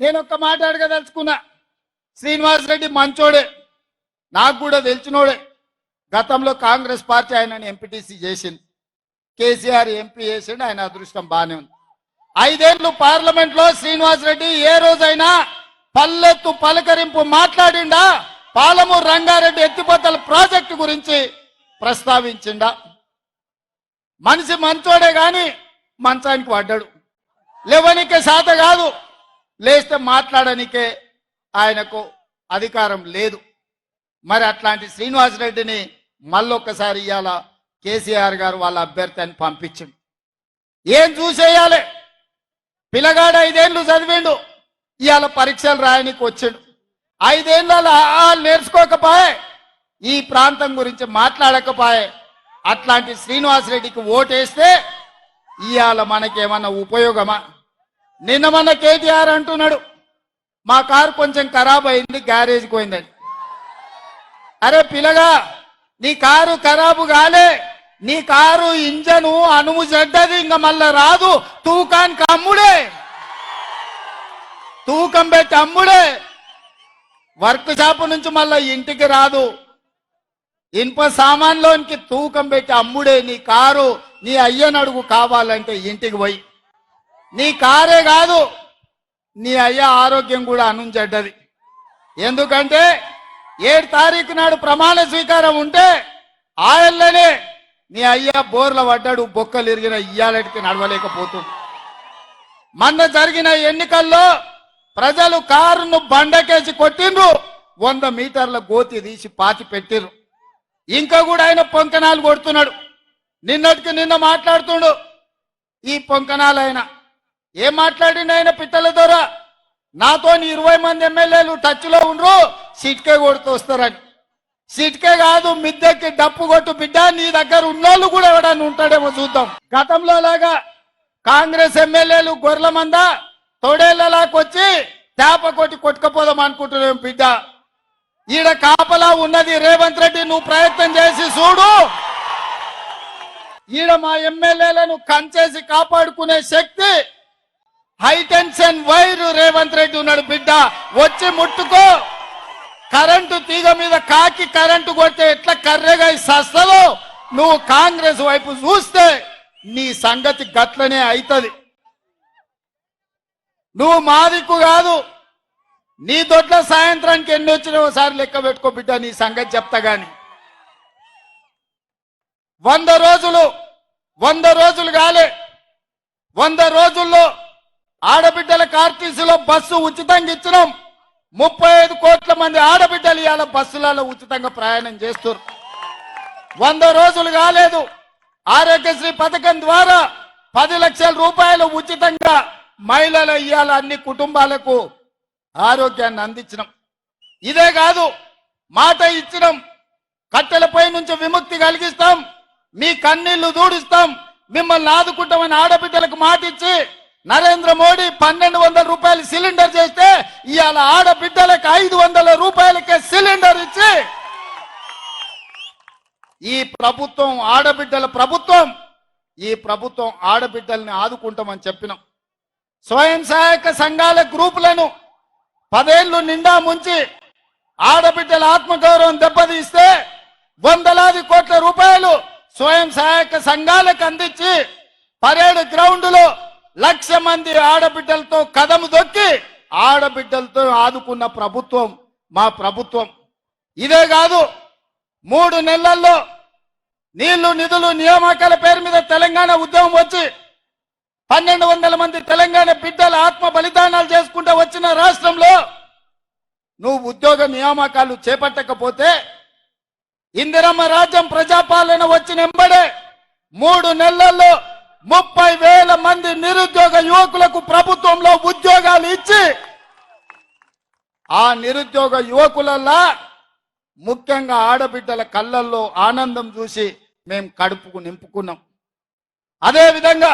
నేను ఒక్క మాట అడగదలుచుకున్నా. శ్రీనివాస్ రెడ్డి మంచోడే. నాకు కూడా తెలిసినోడే. గతంలో కాంగ్రెస్ పార్టీ ఆయనని ఎంపీటీసీ చేసింది. కేసీఆర్ ఎంపీ చేసిండు ఆయన అదృష్టం బాగానే ఉంది. ఐదేళ్ళు పార్లమెంట్లో శ్రీనివాస్ రెడ్డి ఏ రోజైనా పల్లెత్తు పలకరింపు మాట్లాడిండా? పాలమూరు రంగారెడ్డి ఎత్తిపోతల ప్రాజెక్టు గురించి ప్రస్తావించిండా? మనిషి మంచోడే గాని మంచానికి పడ్డాడు. లేవనికే శాత కాదు. లేస్తే మాట్లాడనికే ఆయనకు అధికారం లేదు. మరి అట్లాంటి శ్రీనివాస్ రెడ్డిని మళ్ళొక్కసారి ఇవాళ కేసీఆర్ గారు వాళ్ళ అభ్యర్థి అని పంపించిండు. ఏం చూసేయాలి? పిల్లగాడు ఐదేళ్ళు చదివిండు. ఇవాళ పరీక్షలు రాయనికి వచ్చిండు. ఐదేళ్ళ నేర్చుకోకపోయే ఈ ప్రాంతం గురించి మాట్లాడకపోయే అట్లాంటి శ్రీనివాస్ రెడ్డికి ఓటేస్తే ఇవాళ మనకేమన్నా ఉపయోగమా? నిన్న మన కేటీఆర్ అంటున్నాడు మా కారు కొంచెం ఖరాబ్ అయింది గ్యారేజ్కి పోయిందని. అరే పిల్లగా నీ కారు ఖరాబు కాలే నీ కారు ఇంజను అనుము చెడ్డది ఇంకా మళ్ళా రాదు తూకానికి అమ్ముడే తూకం పెట్టి అమ్ముడే. వర్క్ షాప్ నుంచి మళ్ళా ఇంటికి రాదు. ఇనుప సామాన్లోనికి తూకం పెట్టి అమ్ముడే నీ కారు నీ అయ్యనడుగు కావాలంటే ఇంటికి పోయి. నీ కారే కాదు నీ అయ్య ఆరోగ్యం కూడా అనుంచడ్డది. ఎందుకంటే ఏడు తారీఖు నాడు ప్రమాణ స్వీకారం ఉంటే ఆయల్లోనే నీ అయ్య బోర్ల పడ్డాడు బొక్కలు ఇరిగిన ఇయ్యాలటికి నడవలేకపోతుంది మొన్న జరిగిన ఎన్నికల్లో ప్రజలు కారును బండకేసి కొట్టిండ్రు వంద మీటర్ల గోతి తీసి పాతి పెట్టిర్రు. ఇంకా కూడా ఆయన పొంకనాలు కొడుతున్నాడు. నిన్నటికి నిన్న మాట్లాడుతుండు ఈ పొంకనాలు ఆయన ఏం మాట్లాడిండు ఆయన పిట్టల ద్వారా నాతో ఇరవై మంది ఎమ్మెల్యేలు టచ్లో ఉండరు సీట్కే కొడుతూ వస్తారని. సీట్కే కాదు మిద్దెకి డప్పు కొట్టు బిడ్డ నీ దగ్గర ఉన్నోళ్ళు కూడా ఎవడన్నా ఉంటాడేమో చూద్దాం. గతంలో లాగా కాంగ్రెస్ ఎమ్మెల్యేలు గొర్రెల మంద తొడేళ్ళలాకొచ్చి తేప కొట్టి కొట్టుకపోదాం అనుకుంటున్నాం బిడ్డ. ఈడ కాపలా ఉన్నది రేవంత్ రెడ్డి నువ్వు ప్రయత్నం చేసి చూడు. ఈడ మా ఎమ్మెల్యేలను కంచేసి కాపాడుకునే శక్తి high tension wire Revanth Reddy ఉన్నాడు బిడ్డ. వచ్చి ముట్టుకో. కరెంటు తీగ మీద కాకి కరెంటు కొడితే ఎట్లా కర్రెగా సస్తలో నువ్వు కాంగ్రెస్ వైపు చూస్తే నీ సంగతి గట్లనే అవుతుంది నువ్వు మాదిక్కు కాదు. నీ దొడ్ల సాయంత్రానికి ఎన్ని వచ్చినా ఒకసారి లెక్క పెట్టుకో బిడ్డ నీ సంగతి చెప్తా గాని. వంద రోజులు వంద రోజులు కాలే. వంద రోజుల్లో ఆడబిడ్డలకు ఆర్టీసీలో బస్సు ఉచితంగా ఇచ్చినాం. ముప్పై ఐదు కోట్ల మంది ఆడబిడ్డలు ఇవాళ బస్సులలో ఉచితంగా ప్రయాణం చేస్తారు వంద రోజులు కాలేదు. ఆరోగ్యశ్రీ పథకం ద్వారా పది లక్షల రూపాయలు ఉచితంగా మహిళల ఇవాళ అన్ని కుటుంబాలకు ఆరోగ్యాన్ని అందించినాం. ఇదే కాదు మాట ఇచ్చినాం. కట్టెలపై నుంచి విముక్తి కలిగిస్తాం. మీ కన్నీళ్ళు దూడిస్తాం. మిమ్మల్ని ఆదుకుంటామని ఆడబిడ్డలకు మాట ఇచ్చి నరేంద్ర మోడీ పన్నెండు వందల రూపాయలు సిలిండర్ చేస్తే ఇవాళ ఆడబిడ్డలకు ఐదు వందల రూపాయలకే సిలిండర్ ఇచ్చి ఈ ప్రభుత్వం ఆడబిడ్డల ప్రభుత్వం ఈ ప్రభుత్వం ఆడబిడ్డల్ని ఆదుకుంటామని చెప్పినాం. స్వయం సహాయక సంఘాల గ్రూపులను పదేళ్ళు నిండా ముంచి ఆడబిడ్డల ఆత్మగౌరవం దెబ్బతీస్తే వందలాది కోట్ల రూపాయలు స్వయం సహాయక సంఘాలకు అందించి పరేడ్ గ్రౌండ్లో లక్ష మంది ఆడబిడ్డలతో కదము దొక్కి ఆడబిడ్డలతో ఆదుకున్న ప్రభుత్వం మా ప్రభుత్వం. ఇదే కాదు మూడు నెలల్లో నీళ్ళు నిధులు నియామకాల పేరు మీద తెలంగాణ ఉద్యమం వచ్చి పన్నెండు వందల మంది తెలంగాణ బిడ్డల ఆత్మ బలిదానాలు చేసుకుంటూ వచ్చిన రాష్ట్రంలో నువ్వు ఉద్యోగ నియామకాలు చేపట్టకపోతే ఇందిరమ్మ రాజ్యం ప్రజాపాలన వచ్చిన ఎంబడే మూడు నెలల్లో ముప్పై వేల మంది నిరుద్యోగ యువకులకు ప్రభుత్వంలో ఉద్యోగాలు ఇచ్చి ఆ నిరుద్యోగ యువకులల్లా ముఖ్యంగా ఆడబిడ్డల కళ్ళల్లో ఆనందం చూసి మేము కడుపుకు నింపుకున్నాం. అదేవిధంగా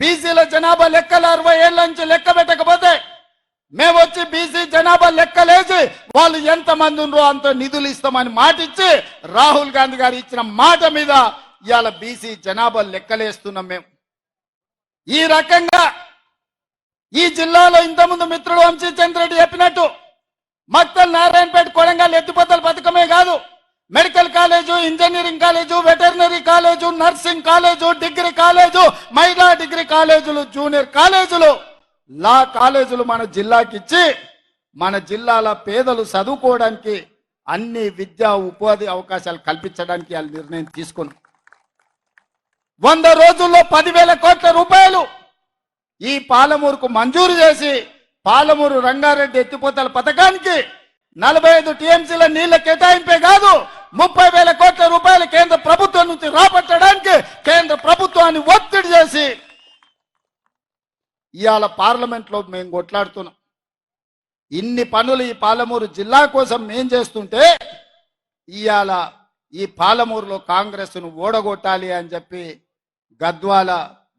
బీసీల జనాభా లెక్కలు అరవై ఏళ్ళ నుంచి లెక్క పెట్టకపోతే మేము వచ్చి బీసీ జనాభా లెక్కలేసి వాళ్ళు ఎంత మంది ఉన్నారో అంత నిధులు ఇస్తామని మాట ఇచ్చి రాహుల్ గాంధీ గారు ఇచ్చిన మాట మీద ఇవాళ బీసీ జనాభా లెక్కలేస్తున్నాం మేము. ఈ రకంగా ఈ జిల్లాలో ఇంతకుముందు మిత్రుడు వంశీ రెడ్డి చెప్పినట్టు మక్తల్ నారాయణపేట కొడంగల్ ఎత్తిపోతల పథకమే కాదు medical college engineering college veterinary college nursing college degree college మహిళా డిగ్రీ కాలేజీలు జూనియర్ కాలేజీలు లా కాలేజీలు మన జిల్లాకి ఇచ్చి మన జిల్లాల పేదలు చదువుకోవడానికి అన్ని విద్యా ఉపాధి అవకాశాలు కల్పించడానికి వాళ్ళు నిర్ణయం తీసుకున్నాం. వంద రోజుల్లో పదివేల కోట్ల రూపాయలు ఈ పాలమూరుకు మంజూరు చేసి పాలమూరు రంగారెడ్డి ఎత్తిపోతల పథకానికి నలభై ఐదు టీఎంసీల నీళ్ళ కేటాయింపే కాదు ముప్పై వేల కోట్ల రూపాయలు కేంద్ర ప్రభుత్వం నుంచి రాబట్టడానికి కేంద్ర ప్రభుత్వాన్ని ఒత్తిడి చేసి ఇవాళ పార్లమెంట్లో మేము కొట్లాడుతున్నాం. ఇన్ని పనులు ఈ పాలమూరు జిల్లా కోసం మేం చేస్తుంటే ఇవాళ ఈ పాలమూరులో కాంగ్రెస్ను ఓడగొట్టాలి అని చెప్పి గద్వాల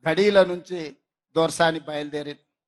గడీల నుంచి దోర్సాని బయలుదేరింది.